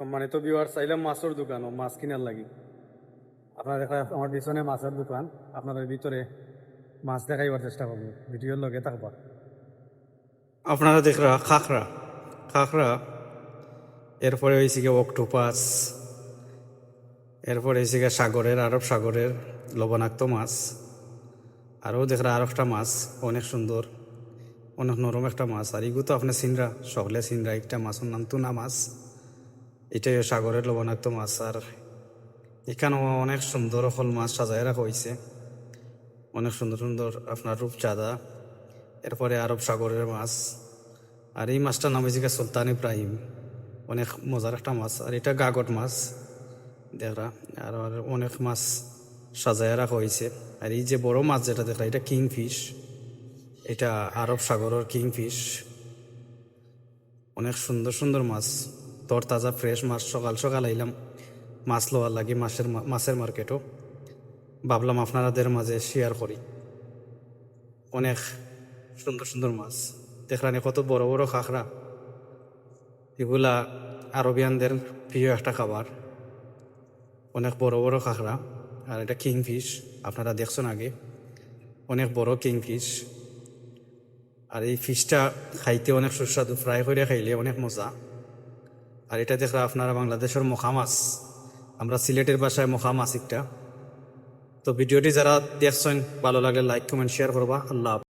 সম্মানিত বিওয়ার চাইলাম মাছের দোকান ও মাছ কিনার লাগি। আপনারা দেখা আমার পিছনে মাছের দোকান আপনাদের ভিতরে মাছ দেখাইবার চেষ্টা করব ভিডিওর লগে থাকবা আপনারা দেখরা খাখরা খাখরা এরপরে হয়েছে গিয়ে অক্টোপাস এরপরে হয়েছে গিয়ে সাগরের, আরব সাগরের লবণাক্ত মাছ। আরও দেখরা আর একটা মাছ, অনেক সুন্দর, অনেক নরম একটা মাছ। আর এগুলো তো আপনার সিনরা সকলে সিনরা একটা মাছের নাম তুনা মাছ এটাই সাগরের লবণাক্ত মাছ, আর এখানেও অনেক সুন্দর হল মাছ সাজায় রাখা হয়েছে। অনেক সুন্দর সুন্দর আপনার রূপ রূপচাঁদা, এরপরে আরব সাগরের মাছ, আর এই মাছটার নাম হয়েছে সুলতান ইব্রাহিম। অনেক মজার একটা মাছ, আর এটা গাগট মাছ, দেখরা, আর আর অনেক মাছ সাজায় রাখা হয়েছে। আর এই যে বড় মাছ যেটা দেখরা, এটা কিংফিশ, এটা আরব সাগরের কিংফিশ। অনেক সুন্দর সুন্দর মাছ। তর তাজা ফ্রেশ মাছ সকাল সকাল আইলাম। মাছ লওয়ার লাগে মাছের মাছের মার্কেটও ভাবলাম আপনারাদের মাঝে শেয়ার করি। অনেক সুন্দর সুন্দর মাছ। দেখলানি কত বড় বড় খাখরা। এগুলা আরবিয়ানদের প্রিয় একটা খাবার। অনেক বড় বড় খাখরা। আর এটা কিং কিংফিশ আপনারা দেখছেন আগে। অনেক বড় কিং কিংফিশ আর এই ফিশটা খাইতে অনেক সুস্বাদু। ফ্রাই করে খাইলে অনেক মজা। আর এটা দেখরা আপনারা বাংলাদেশের মোখামাস আমরা সিলেটের বাসায় মোখামাস একটা। তো ভিডিওটি যারা দেখছেন, ভালো লাগলে লাইক কমেন্ট শেয়ার করবা। আল্লাহ।